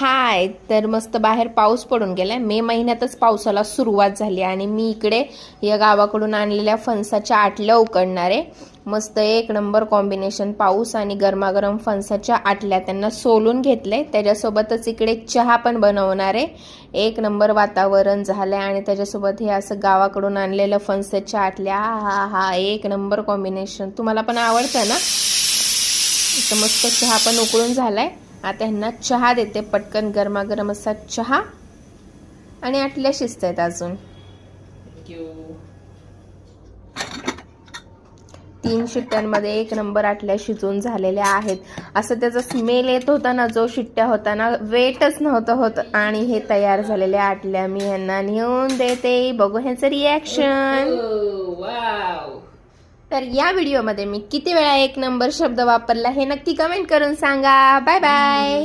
हाय तर मस्त बाहेर पाऊस पडून गेलाय. मे महिन्यातच पावसाला सुरुवात झाली आणि मी इकडे या गावाकडून आणलेल्या फणसाच्या आटल्या उकडणार आहे. मस्त एक नंबर कॉम्बिनेशन पाऊस आणि गरमागरम फणसाच्या आटल्या त्यांना सोलून घेतले त्याच्यासोबतच इकडे चहा पण बनवणार आहे. एक नंबर वातावरण झालंय आणि त्याच्यासोबत हे असं गावाकडून आणलेलं फणसाच्या आटल्या. हा हा एक नंबर कॉम्बिनेशन तुम्हाला पण आवडतं ना? तर मस्त चहा पण उकळून झालाय. आता ह्यांना चहा देते पटकन गरमागरम असा चहा. आणि आटल्या शिजत आहेत अजून. तीन शिट्ट्यांमध्ये एक नंबर आटल्या शिजून झालेल्या आहेत. असं त्याचा स्मेल येत होता ना जो शिट्ट्या होता ना वेटच नव्हतं होत. आणि हे तयार झालेल्या आटल्या मी ह्यांना नेऊन देते. बघू ह्याचं रिॲक्शन तर या व्हिडिओमध्ये मी किती वेळा एक नंबर शब्द वापरला हे नक्की कमेंट करून सांगा. Bye bye